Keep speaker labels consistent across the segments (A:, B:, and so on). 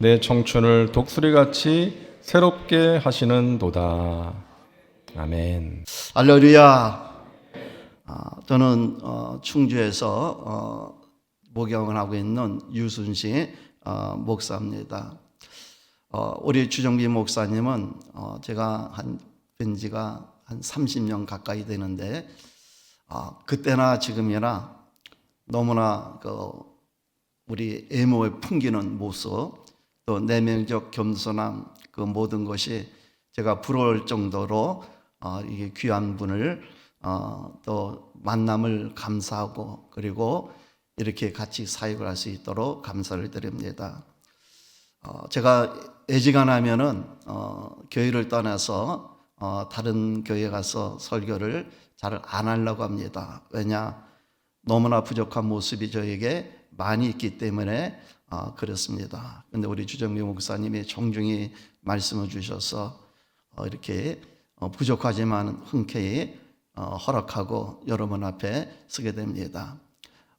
A: 내 청춘을 독수리같이 새롭게 하시는 도다. 아멘.
B: 할렐루야. 아, 저는 어, 충주에서 어, 목양을 하고 있는 유순식 어, 목사입니다. 어, 우리 주정비 목사님은 어, 제가 한 뵌지가 한 30년 가까이 되는데 아, 그때나 지금이나 너무나 그 우리 애모에 풍기는 모습 또 내면적 겸손함 그 모든 것이 제가 부러울 정도로 어, 이게 귀한 분을 어, 또 만남을 감사하고 그리고 이렇게 같이 사역을 할 수 있도록 감사를 드립니다. 어, 제가 애지간하면은 어, 교회를 떠나서 어, 다른 교회 가서 설교를 잘 안 하려고 합니다. 왜냐 너무나 부족한 모습이 저에게 많이 있기 때문에 어, 그렇습니다. 근데 우리 주정미 목사님이 정중히 말씀을 주셔서 어, 이렇게 어, 부족하지만 흔쾌히 어, 허락하고 여러분 앞에 서게 됩니다.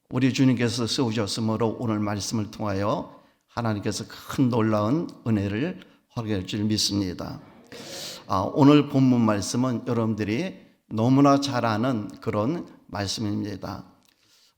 B: 우리 주님께서 세우셨으므로 오늘 말씀을 통하여 하나님께서 큰 놀라운 은혜를 허락할 줄 믿습니다. 아, 오늘 본문 말씀은 여러분들이 너무나 잘 아는 그런 말씀입니다.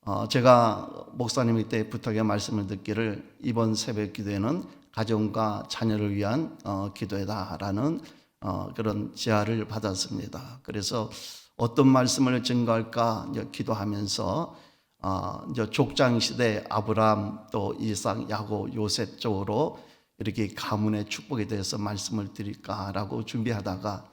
B: 어, 제가 목사님 때 부탁의 말씀을 듣기를 이번 새벽 기도에는 가정과 자녀를 위한 어, 기도회다라는 어, 그런 지하를 받았습니다. 그래서 어떤 말씀을 증거할까 이제 기도하면서 어, 족장 시대 아브라함 또 이삭 야곱 요셉 쪽으로 이렇게 가문의 축복에 대해서 말씀을 드릴까라고 준비하다가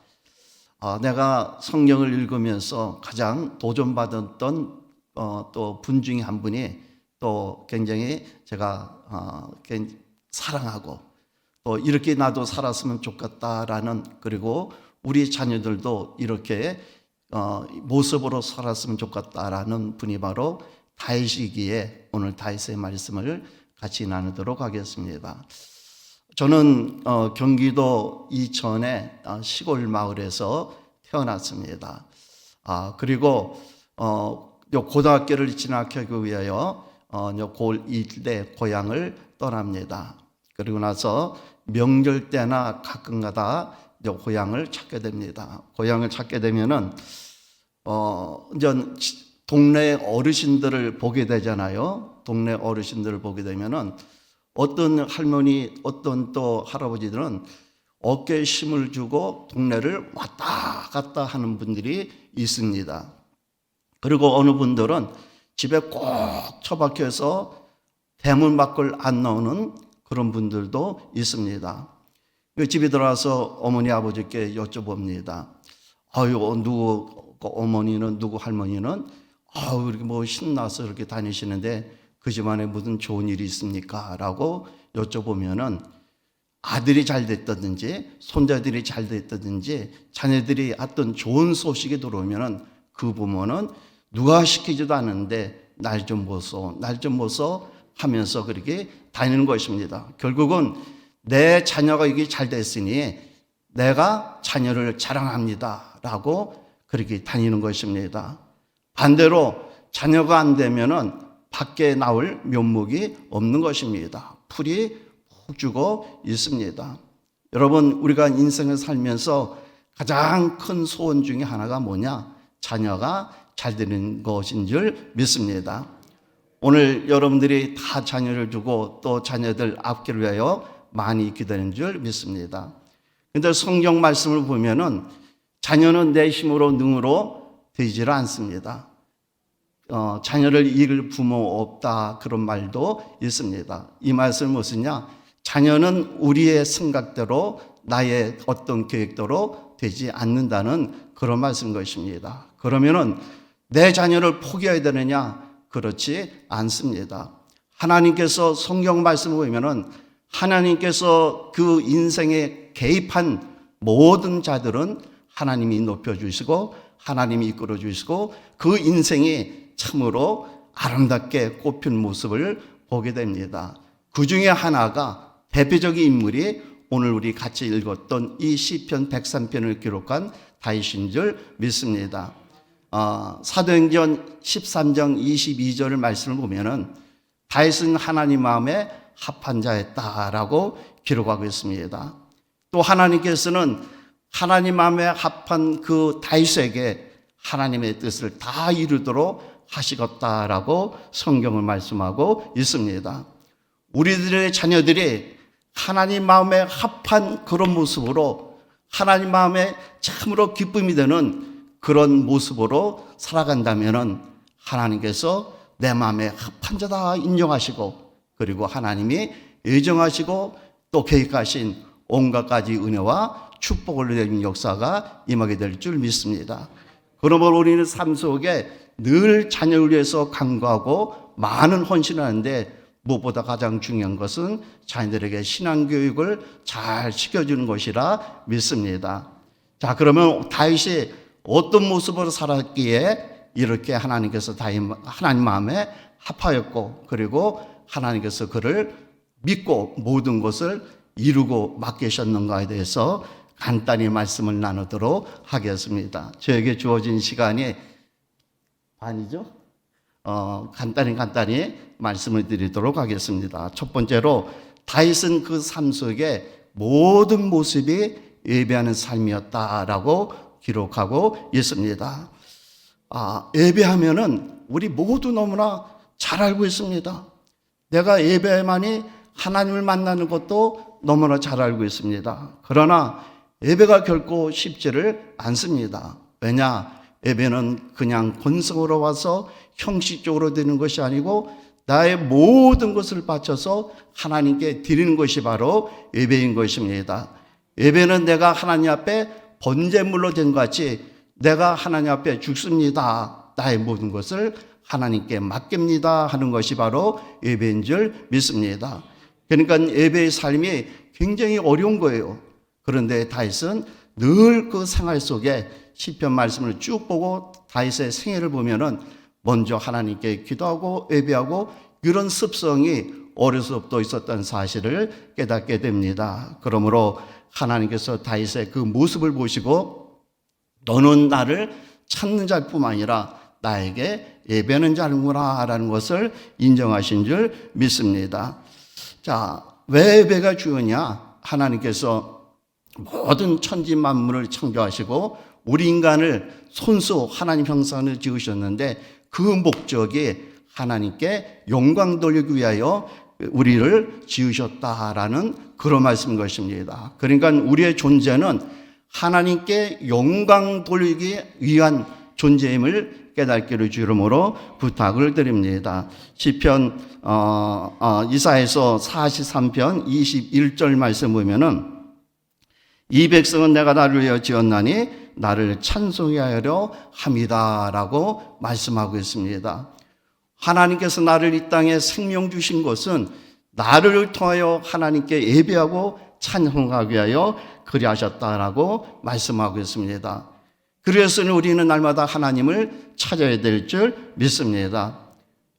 B: 어, 내가 성경을 읽으면서 가장 도전받았던 어, 또 분 중에 한 분이 또 굉장히 제가 어, 굉- 사랑하고 또 이렇게 나도 살았으면 좋겠다라는 그리고 우리 자녀들도 이렇게 어, 모습으로 살았으면 좋겠다라는 분이 바로 다윗이기에 오늘 다윗의 말씀을 같이 나누도록 하겠습니다. 저는 어, 경기도 이천의 어, 시골 마을에서 태어났습니다. 아, 그리고 어, 요 고등학교를 진학하기 위하여 어, 요골 일대 고향을 떠납니다. 그리고 나서 명절 때나 가끔가다 요 고향을 찾게 됩니다. 고향을 찾게 되면은 어, 동네 어르신들을 보게 되잖아요. 동네 어르신들을 보게 되면은 어떤 할머니, 어떤 또 할아버지들은 어깨에 힘을 주고 동네를 왔다 갔다 하는 분들이 있습니다. 그리고 어느 분들은 집에 꼭 처박혀서 대문 밖을 안 나오는 그런 분들도 있습니다. 그 집에 들어와서 어머니 아버지께 여쭤봅니다. 아유 누구 그 어머니는 누구 할머니는 아유 이렇게 뭐 신나서 이렇게 다니시는데 그 집안에 무슨 좋은 일이 있습니까?라고 여쭤보면은 아들이 잘 됐다든지 손자들이 잘 됐다든지 자녀들이 어떤 좋은 소식이 들어오면은 그 부모는 누가 시키지도 않는데 날 좀 보소 날 좀 보소 하면서 그렇게 다니는 것입니다. 결국은 내 자녀가 이게 잘 됐으니 내가 자녀를 자랑합니다 라고 그렇게 다니는 것입니다. 반대로 자녀가 안 되면은 밖에 나올 면목이 없는 것입니다. 풀이 푹 죽어 있습니다. 여러분, 우리가 인생을 살면서 가장 큰 소원 중에 하나가 뭐냐? 자녀가 잘 되는 것인 줄 믿습니다. 오늘 여러분들이 다 자녀를 두고 또 자녀들 앞길을 위하여 많이 기도하는 줄 믿습니다. 근데 성경 말씀을 보면은 자녀는 내 힘으로 능으로 되지를 않습니다. 어, 자녀를 이길 부모 없다 그런 말도 있습니다. 이 말씀은 무엇이냐? 자녀는 우리의 생각대로 나의 어떤 계획대로 되지 않는다는 그런 말씀 것입니다. 그러면은 내 자녀를 포기해야 되느냐? 그렇지 않습니다. 하나님께서 성경 말씀을 보면은 하나님께서 그 인생에 개입한 모든 자들은 하나님이 높여주시고 하나님이 이끌어주시고 그 인생이 참으로 아름답게 꽃핀 모습을 보게 됩니다. 그 중에 하나가 대표적인 인물이 오늘 우리 같이 읽었던 이 시편 103편을 기록한 다윗인 줄 믿습니다. 어, 사도행전 13장 22절을 말씀을 보면은 다윗은 하나님 마음에 합한 자였다라고 기록하고 있습니다. 또 하나님께서는 하나님 마음에 합한 그 다윗에게 하나님의 뜻을 다 이루도록 하시겠다라고 성경을 말씀하고 있습니다. 우리들의 자녀들이 하나님 마음에 합한 그런 모습으로 하나님 마음에 참으로 기쁨이 되는 그런 모습으로 살아간다면은 하나님께서 내 마음에 합한 자다 인정하시고 그리고 하나님이 예정하시고 또 계획하신 온갖 가지 은혜와 축복을 내리는 역사가 임하게 될 줄 믿습니다. 그러므로 우리는 삶 속에 늘 자녀를 위해서 간구하고 많은 헌신을 하는데 무엇보다 가장 중요한 것은 자녀들에게 신앙교육을 잘 시켜주는 것이라 믿습니다. 자, 그러면 다윗이 어떤 모습으로 살았기에 이렇게 하나님께서 다윗, 하나님 마음에 합하였고, 그리고 하나님께서 그를 믿고 모든 것을 이루고 맡기셨는가에 대해서 간단히 말씀을 나누도록 하겠습니다. 저에게 주어진 시간이 반이죠? 어, 간단히 간단히 말씀을 드리도록 하겠습니다. 첫 번째로 다윗은 그 삶 속에 모든 모습이 예배하는 삶이었다라고 기록하고 있습니다. 아, 예배하면은 우리 모두 너무나 잘 알고 있습니다. 내가 예배만이 하나님을 만나는 것도 너무나 잘 알고 있습니다. 그러나 예배가 결코 쉽지를 않습니다. 왜냐? 예배는 그냥 본성으로 와서 형식적으로 되는 것이 아니고 나의 모든 것을 바쳐서 하나님께 드리는 것이 바로 예배인 것입니다. 예배는 내가 하나님 앞에 번제물로 된것 같이 내가 하나님 앞에 죽습니다. 나의 모든 것을 하나님께 맡깁니다 하는 것이 바로 예배인 줄 믿습니다. 그러니까 예배의 삶이 굉장히 어려운 거예요. 그런데 다윗은 늘 그 생활 속에 시편 말씀을 쭉 보고 다윗의 생애를 보면은 먼저 하나님께 기도하고 예배하고 이런 습성이 어려서부터 있었던 사실을 깨닫게 됩니다. 그러므로 하나님께서 다윗의 그 모습을 보시고 너는 나를 찾는 자뿐만 아니라 나에게 예배하는 자는구나라는 것을 인정하신 줄 믿습니다. 자, 왜 예배가 중요냐? 하나님께서 모든 천지 만물을 창조하시고 우리 인간을 손수 하나님 형상을 지으셨는데 그 목적이 하나님께 영광 돌리기 위하여 우리를 지으셨다라는 그런 말씀인 것입니다. 그러니까 우리의 존재는 하나님께 영광 돌리기 위한 존재임을 깨닫기를 주름으로 부탁을 드립니다. 시편 어, 어, 이사에서 43편 21절 말씀 보면은 이 백성은 내가 나를 위하여 지었나니 나를 찬송해 하려 함이다라고 말씀하고 있습니다. 하나님께서 나를 이 땅에 생명 주신 것은 나를 통하여 하나님께 예배하고 찬송하기 위하여 그리하셨다라고 말씀하고 있습니다. 그래서 우리는 날마다 하나님을 찾아야 될 줄 믿습니다.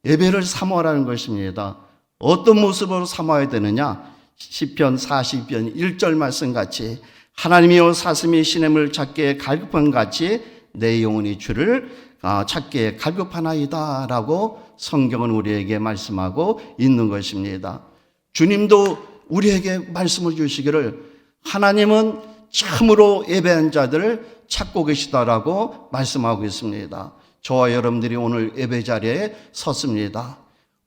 B: 예배를 사모하라는 것입니다. 어떤 모습으로 사모해야 되느냐? 시편 40편 1절 말씀 같이 하나님이여 사슴이 시냇을 찾기에 갈급한 같이 내 영혼이 주를 아, 찾기에 갈급하나이다 라고 성경은 우리에게 말씀하고 있는 것입니다. 주님도 우리에게 말씀을 주시기를 하나님은 참으로 예배한 자들을 찾고 계시다라고 말씀하고 있습니다. 저와 여러분들이 오늘 예배 자리에 섰습니다.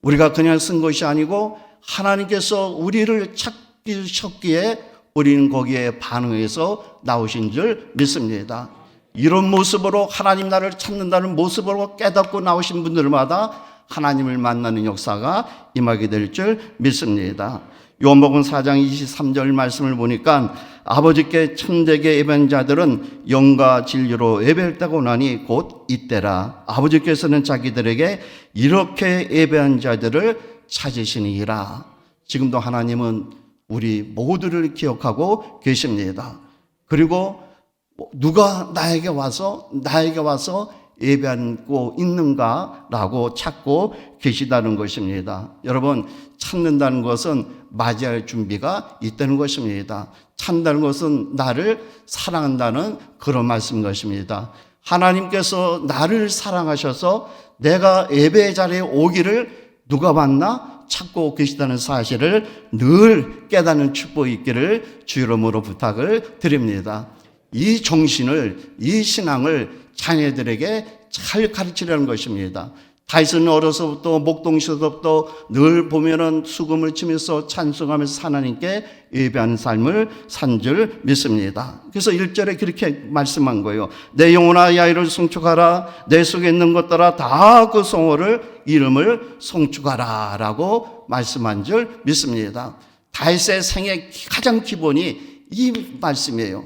B: 우리가 그냥 쓴 것이 아니고 하나님께서 우리를 찾기셨기에 우리는 거기에 반응해서 나오신 줄 믿습니다. 이런 모습으로 하나님 나를 찾는다는 모습으로 깨닫고 나오신 분들마다 하나님을 만나는 역사가 임하게 될 줄 믿습니다. 요한복음 4장 23절 말씀을 보니까 아버지께 참되게 예배한 자들은 영과 진리로 예배했다고 나니 곧 이때라. 아버지께서는 자기들에게 이렇게 예배한 자들을 찾으시니라. 지금도 하나님은 우리 모두를 기억하고 계십니다. 그리고 뭐 누가 나에게 와서 나에게 와서 예배하고 있는가라고 찾고 계시다는 것입니다. 여러분 찾는다는 것은 맞이할 준비가 있다는 것입니다. 찾는다는 것은 나를 사랑한다는 그런 말씀인 것입니다. 하나님께서 나를 사랑하셔서 내가 예배 자리에 오기를 누가 봤나 찾고 계시다는 사실을 늘 깨닫는 축복이 있기를 주 이름으로 부탁을 드립니다. 이 정신을 이 신앙을 자녀들에게 잘 가르치려는 것입니다. 다윗은 어려서부터 목동시서부터 늘 보면은 수금을 치면서 찬송하면서 하나님께 예배하는 삶을 산 줄 믿습니다. 그래서 1절에 그렇게 말씀한 거예요. 내 영혼아 야이를 송축하라 내 속에 있는 것들아 다그 성호를 이름을 송축하라 라고 말씀한 줄 믿습니다. 다윗의 생의 가장 기본이 이 말씀이에요.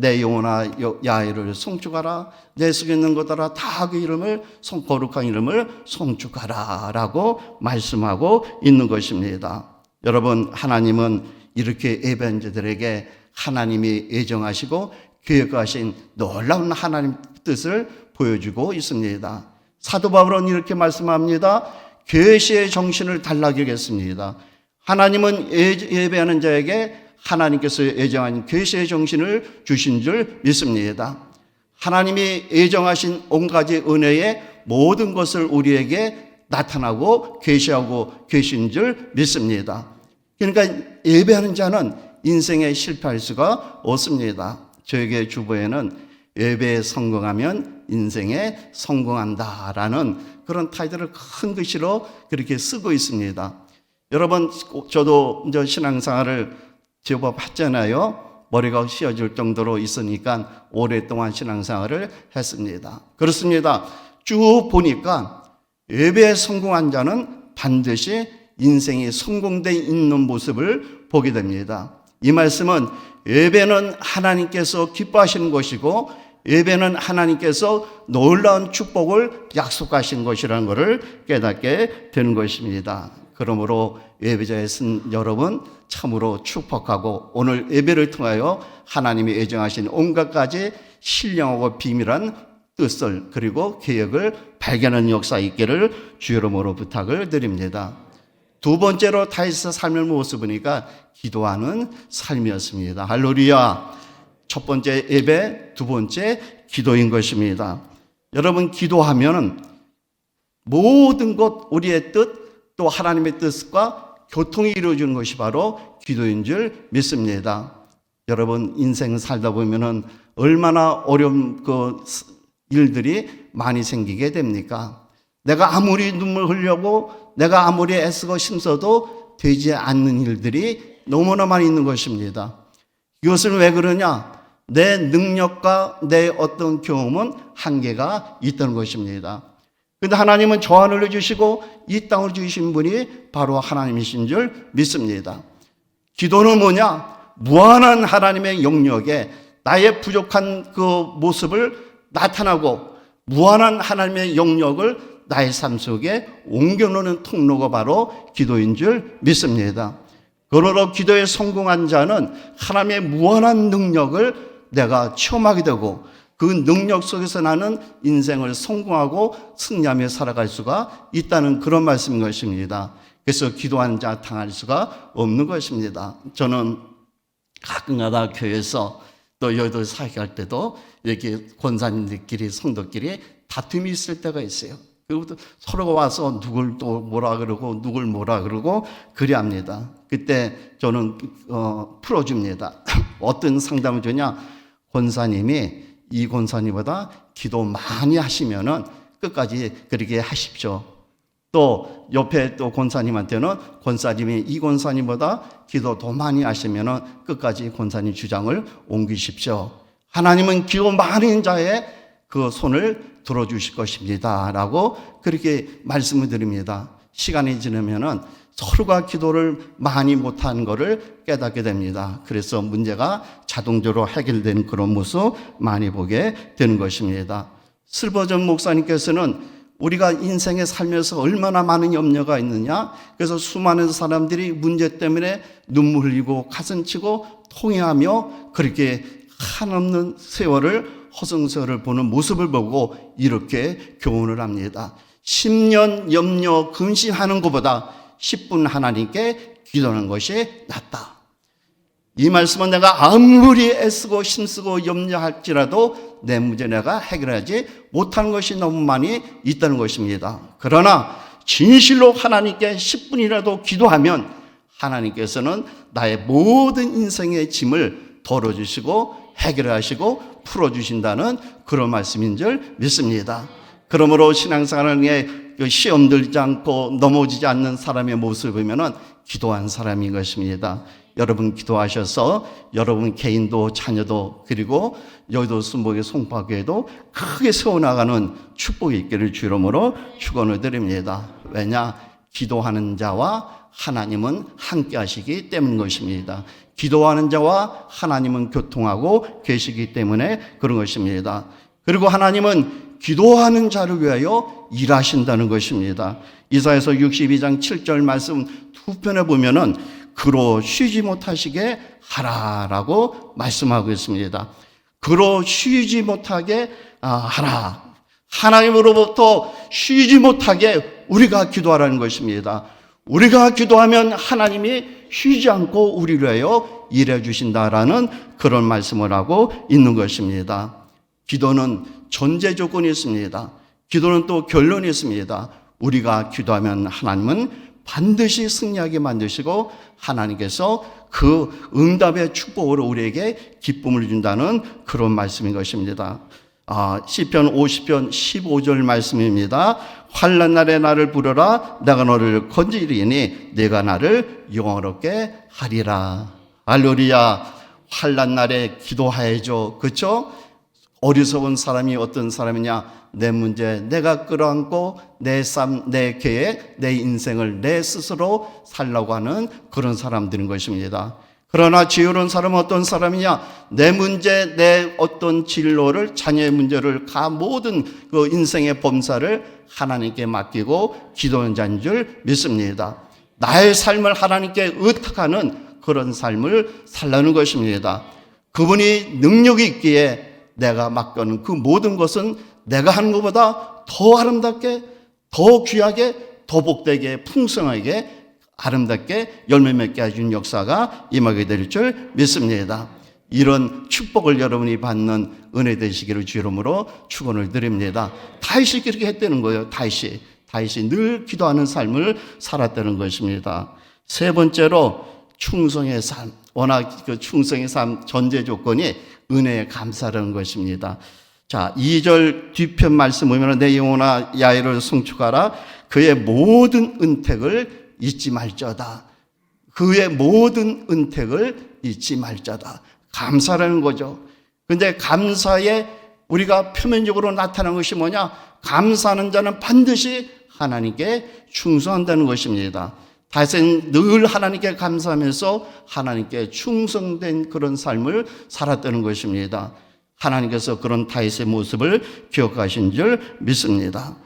B: 내 영혼아 야훼를 송축하라 내 속에 있는 것들아 다 그 이름을 송 거룩한 이름을 송축하라라고 말씀하고 있는 것입니다. 여러분 하나님은 이렇게 예배한 자들에게 하나님이 예정하시고 계획하신 놀라운 하나님 뜻을 보여주고 있습니다. 사도 바울은 이렇게 말씀합니다. 계시의 정신을 달라게 하겠습니다. 하나님은 예- 예배하는 자에게 하나님께서 예정한 계시의 정신을 주신 줄 믿습니다. 하나님이 예정하신 온 가지 은혜의 모든 것을 우리에게 나타나고 계시하고 계신 줄 믿습니다. 그러니까 예배하는 자는 인생에 실패할 수가 없습니다. 저에게 주보에는 예배에 성공하면 인생에 성공한다라는 그런 타이틀을 큰 글씨로 그렇게 쓰고 있습니다. 여러분, 저도 이제 신앙생활을 제법 했잖아요. 머리가 휘어질 정도로 있으니까 오랫동안 신앙생활을 했습니다. 그렇습니다. 쭉 보니까 예배에 성공한 자는 반드시 인생이 성공돼 있는 모습을 보게 됩니다. 이 말씀은 예배는 하나님께서 기뻐하시는 것이고 예배는 하나님께서 놀라운 축복을 약속하신 것이라는 것을 깨닫게 되는 것입니다. 그러므로 예배자에 쓴 여러분 참으로 축복하고 오늘 예배를 통하여 하나님이 예정하신 온갖 가지 신령하고 비밀한 뜻을 그리고 계획을 발견하는 역사 있기를 주 이름으로 부탁을 드립니다. 두 번째로 다윗의 삶을 모습 보니까 기도하는 삶이었습니다. 할렐루야. 첫 번째 예배, 두 번째 기도인 것입니다. 여러분 기도하면은 모든 것 우리의 뜻 또 하나님의 뜻과 교통이 이루어지는 것이 바로 기도인 줄 믿습니다. 여러분 인생 살다 보면은 얼마나 어려운 그 일들이 많이 생기게 됩니까? 내가 아무리 눈물 흘려고 내가 아무리 애쓰고 힘써도 되지 않는 일들이 너무나 많이 있는 것입니다. 이것은 왜 그러냐? 내 능력과 내 어떤 경험은 한계가 있다는 것입니다. 근데 하나님은 저 하늘을 주시고 이 땅을 주신 분이 바로 하나님이신 줄 믿습니다. 기도는 뭐냐? 무한한 하나님의 영역에 나의 부족한 그 모습을 나타나고 무한한 하나님의 영역을 나의 삶 속에 옮겨놓는 통로가 바로 기도인 줄 믿습니다. 그러므로 기도에 성공한 자는 하나님의 무한한 능력을 내가 체험하게 되고 그 능력 속에서 나는 인생을 성공하고 승리하며 살아갈 수가 있다는 그런 말씀인 것입니다. 그래서 기도한 자 당할 수가 없는 것입니다. 저는 가끔가다 교회에서 또 여의도 사역할 때도 이렇게 권사님들끼리 성도끼리 다툼이 있을 때가 있어요. 그리고 또 서로가 와서 누굴 또 뭐라 그러고 누굴 뭐라 그러고 그래 합니다. 그때 저는 어, 풀어줍니다. 어떤 상담을 주냐? 권사님이 이 권사님보다 기도 많이 하시면은 끝까지 그렇게 하십시오. 또 옆에 또 권사님한테는 권사님이 이 권사님보다 기도 더 많이 하시면은 끝까지 권사님 주장을 옮기십시오. 하나님은 기도 많은 자의 그 손을 들어주실 것입니다. 라고 그렇게 말씀을 드립니다. 시간이 지나면은 서로가 기도를 많이 못하는 것을 깨닫게 됩니다. 그래서 문제가 자동적으로 해결되는 그런 모습 많이 보게 되는 것입니다. 슬버전 목사님께서는 우리가 인생에 살면서 얼마나 많은 염려가 있느냐? 그래서 수많은 사람들이 문제 때문에 눈물 흘리고 가슴 치고 통해하며 그렇게 한없는 세월을 허송세월을 보는 모습을 보고 이렇게 교훈을 합니다. 10년 염려 근심하는 것보다 10분 하나님께 기도하는 것이 낫다. 이 말씀은 내가 아무리 애쓰고 힘쓰고 염려할지라도 내 문제 내가 해결하지 못하는 것이 너무 많이 있다는 것입니다. 그러나 진실로 하나님께 10분이라도 기도하면 하나님께서는 나의 모든 인생의 짐을 덜어주시고 해결하시고 풀어주신다는 그런 말씀인 줄 믿습니다. 그러므로 신앙생활에 그 시험 들지 않고 넘어지지 않는 사람의 모습을 보면은 기도한 사람인 것입니다. 여러분 기도하셔서 여러분 개인도 자녀도 그리고 여의도 순복의 송파교회도 크게 세워나가는 축복이 있기를 주름으로 축원을 드립니다. 왜냐? 기도하는 자와 하나님은 함께 하시기 때문인 것입니다. 기도하는 자와 하나님은 교통하고 계시기 때문에 그런 것입니다. 그리고 하나님은 기도하는 자를 위하여 일하신다는 것입니다. 이사에서 62장 7절 말씀 두 편에 보면은 그로 쉬지 못하시게 하라라고 말씀하고 있습니다. 그로 쉬지 못하게 아, 하라. 하나님으로부터 쉬지 못하게 우리가 기도하라는 것입니다. 우리가 기도하면 하나님이 쉬지 않고 우리를 위하여 일해 주신다라는 그런 말씀을 하고 있는 것입니다. 기도는 전제 조건이 있습니다. 기도는 또 결론이 있습니다. 우리가 기도하면 하나님은 반드시 승리하게 만드시고 하나님께서 그 응답의 축복으로 우리에게 기쁨을 준다는 그런 말씀인 것입니다. 아, 시편 50편 15절 말씀입니다. 환난 날에 나를 부르라 내가 너를 건지리니 내가 나를 영원롭게 하리라. 할렐루야. 환난 날에 기도하야죠. 그렇죠? 어리석은 사람이 어떤 사람이냐? 내 문제 내가 끌어안고 내 삶, 내 계획, 내 인생을 내 스스로 살라고 하는 그런 사람들인 것입니다. 그러나 지혜로운 사람은 어떤 사람이냐? 내 문제, 내 어떤 진로를, 자녀의 문제를, 가 모든 그 인생의 범사를 하나님께 맡기고 기도하는 자인 줄 믿습니다. 나의 삶을 하나님께 의탁하는 그런 삶을 살라는 것입니다. 그분이 능력이 있기에 내가 맡겨는 그 모든 것은 내가 하는 것보다 더 아름답게, 더 귀하게, 더 복되게, 풍성하게, 아름답게 열매 맺게 해준 역사가 임하게 될 줄 믿습니다. 이런 축복을 여러분이 받는 은혜 되시기를 주름으로 축원을 드립니다. 다윗이 그렇게 했다는 거예요. 다윗이 다윗이 늘 기도하는 삶을 살았다는 것입니다. 세 번째로 충성의 삶. 워낙 그 충성의 삶 전제 조건이 은혜에 감사라는 것입니다. 자, 2절 뒤편 말씀 보면 내 영혼아 야외를 송축하라 그의 모든 은택을 잊지 말자다. 그의 모든 은택을 잊지 말자다. 감사라는 거죠. 근데 감사에 우리가 표면적으로 나타나는 것이 뭐냐? 감사하는 자는 반드시 하나님께 충성한다는 것입니다. 다윗은 늘 하나님께 감사하면서 하나님께 충성된 그런 삶을 살았다는 것입니다. 하나님께서 그런 다윗의 모습을 기억하신 줄 믿습니다.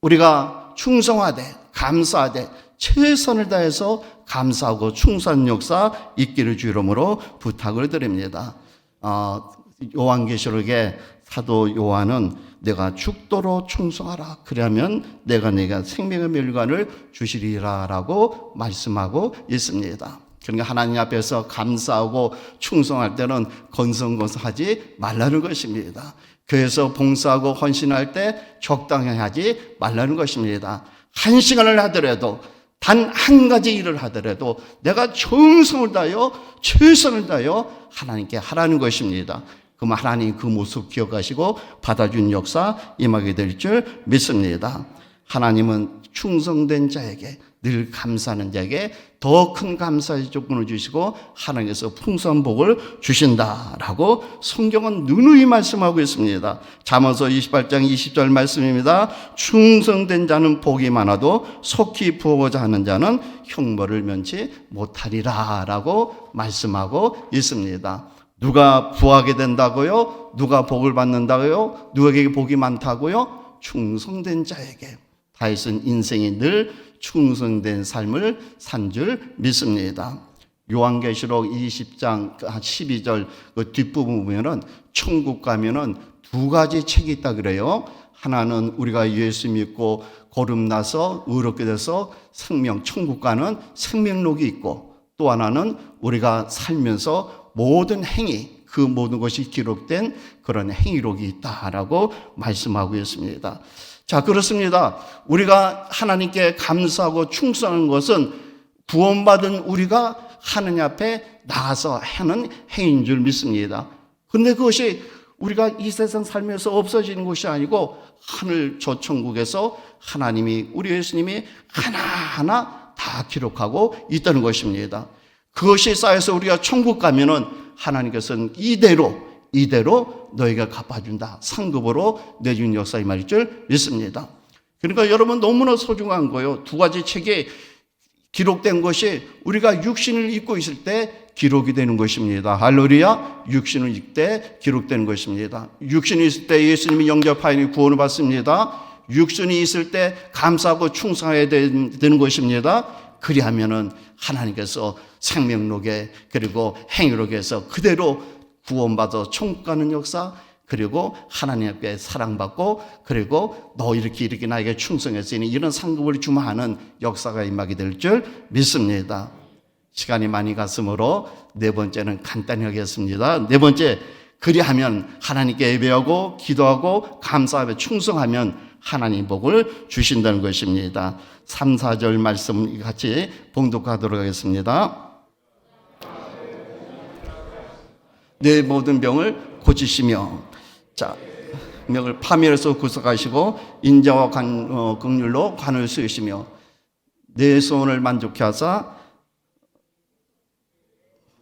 B: 우리가 충성하되 감사하되 최선을 다해서 감사하고 충성 역사 있기를 주름으로 부탁을 드립니다. 어, 요한계시록에 사도 요한은 내가 죽도록 충성하라. 그러면 내가 내가 생명의 멸관을 주시리라라고 말씀하고 있습니다. 그러니까 하나님 앞에서 감사하고 충성할 때는 건성건성하지 말라는 것입니다. 교회에서 봉사하고 헌신할 때 적당히 하지 말라는 것입니다. 한 시간을 하더라도 단 한 가지 일을 하더라도 내가 정성을 다하여 최선을 다하여 하나님께 하라는 것입니다. 그럼 하나님 그 모습 기억하시고 받아준 역사 임하게 될 줄 믿습니다. 하나님은 충성된 자에게 늘 감사하는 자에게 더 큰 감사의 조건을 주시고 하나님께서 풍성한 복을 주신다라고 성경은 누누이 말씀하고 있습니다. 잠언서 28장 20절 말씀입니다. 충성된 자는 복이 많아도 속히 부어고자 하는 자는 형벌을 면치 못하리라라고 말씀하고 있습니다. 누가 부하게 된다고요? 누가 복을 받는다고요? 누구에게 복이 많다고요? 충성된 자에게 다윗은 인생이 늘 충성된 삶을 산 줄 믿습니다. 요한계시록 20장 12절 그 뒷부분 보면은 천국 가면은 두 가지 책이 있다 그래요. 하나는 우리가 예수 믿고 거듭나서 의롭게 돼서 생명 천국 가는 생명록이 있고 또 하나는 우리가 살면서 모든 행위 그 모든 것이 기록된 그런 행위록이 있다라고 말씀하고 있습니다. 자, 그렇습니다. 우리가 하나님께 감사하고 충성하는 것은 구원받은 우리가 하느님 앞에 나가서 하는 행위인 줄 믿습니다. 근데 그것이 우리가 이 세상 살면서 없어지는 것이 아니고 하늘 저 천국에서 하나님이 우리 예수님이 하나하나 다 기록하고 있다는 것입니다. 그것이 쌓여서 우리가 천국 가면은 하나님께서는 이대로 이대로 너희가 갚아준다. 상급으로 내준 역사의 말일 줄 믿습니다. 그러니까 여러분 너무나 소중한 거예요. 두 가지 책에 기록된 것이 우리가 육신을 입고 있을 때 기록이 되는 것입니다. 할렐루야. 육신을 입을 때 기록되는 것입니다. 육신이 있을 때 예수님이 영접하니 구원을 받습니다. 육신이 있을 때 감사하고 충성해야 되는 것입니다. 그리하면은 하나님께서 생명록에 그리고 행위록에서 그대로 구원받아 천국 가는 역사 그리고 하나님께 사랑받고 그리고 너 이렇게 이렇게 나에게 충성했으니 이런 상급을 주마 하는 역사가 임하게 될 줄 믿습니다. 시간이 많이 갔으므로 네 번째는 간단히 하겠습니다. 네 번째 그리하면 하나님께 예배하고 기도하고 감사하며 충성하면 하나님 복을 주신다는 것입니다. 3, 4절 말씀 같이 봉독하도록 하겠습니다. 내 모든 병을 고치시며 자 명을 파멸에서 구속하시고 인자와 관, 어, 긍휼로 관을 쓰시며 내 소원을 만족케 하사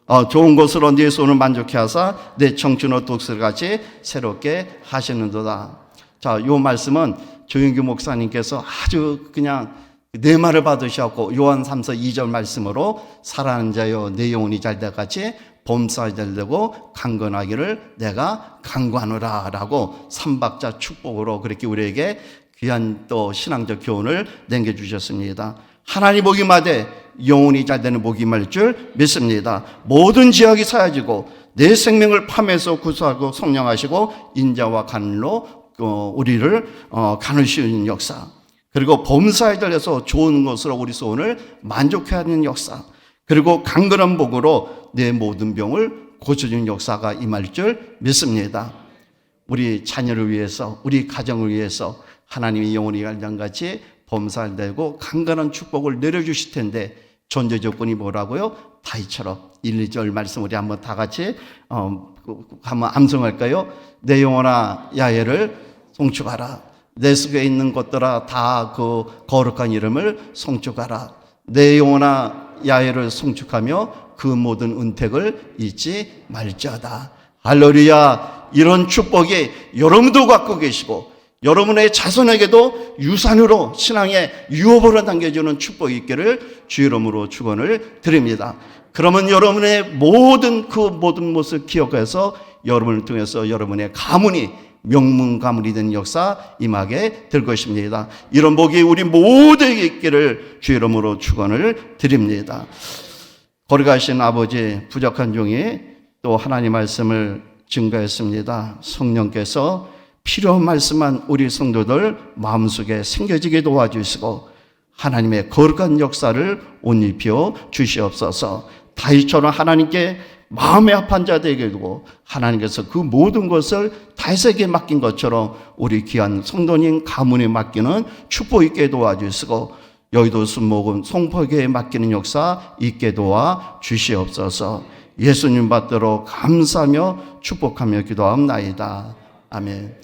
B: 어, 좋은 것으로 내 손을 만족케 하사 내 청춘의 독설 같이 새롭게 하시는도다. 자, 요 말씀은 조영규 목사님께서 아주 그냥 내 말을 받으셨고 요한 3서 2절 말씀으로 살아는 자여 내 영혼이 잘돼 같이 범사에 잘되고 강건하기를 내가 강구하노라 라고 삼박자 축복으로 그렇게 우리에게 귀한 또 신앙적 교훈을 남겨 주셨습니다. 하나님 복이 마되 영혼이 잘 되는 복이 말줄 믿습니다. 모든 지역이 사라지고 내 생명을 파면서 구수하고 성령하시고 인자와 간로 어, 우리를 어, 씌우는 역사. 그리고 범사에 달려서 좋은 것으로 우리 소원을 만족해야 하는 역사. 그리고 강건한 복으로 내 모든 병을 고쳐주는 역사가 임할 줄 믿습니다. 우리 자녀를 위해서, 우리 가정을 위해서 하나님이 영원히 갈장같이 범살되고 강건한 축복을 내려주실 텐데 존재 조건이 뭐라고요? 다이처럼 1, 2절 말씀 우리 한번 다 같이 어, 한번 암송할까요? 내 영혼아 야외를 송축하라. 내 속에 있는 것들아 다 그 거룩한 이름을 송축하라. 내 영혼아 야외를 송축하며 그 모든 은택을 잊지 말지어다. 할렐루야. 이런 축복이 여러분도 갖고 계시고 여러분의 자손에게도 유산으로 신앙의 유업으로 당겨주는 축복이 있기를 주 이름으로 축원을 드립니다. 그러면 여러분의 모든 그 모든 모습 기억해서 여러분을 통해서 여러분의 가문이 명문 가문이 된 역사 임하게 될 것입니다. 이런 복이 우리 모두에게 있기를 주 이름으로 축원을 드립니다. 거리가신 아버지 부족한 종이 또 하나님 말씀을 증거했습니다. 성령께서 필요한 말씀만 우리 성도들 마음속에 생겨지게 도와주시고 하나님의 거룩한 역사를 옷 입혀 주시옵소서. 다윗처럼 하나님께 마음의 합한 자 되게 되고 하나님께서 그 모든 것을 다윗에게 맡긴 것처럼 우리 귀한 성도님 가문에 맡기는 축복 있게 도와주시고 여의도 순목은 송포교에 맡기는 역사 있게 도와 주시옵소서. 예수님 받도록 감사하며 축복하며 기도합나이다. 아멘.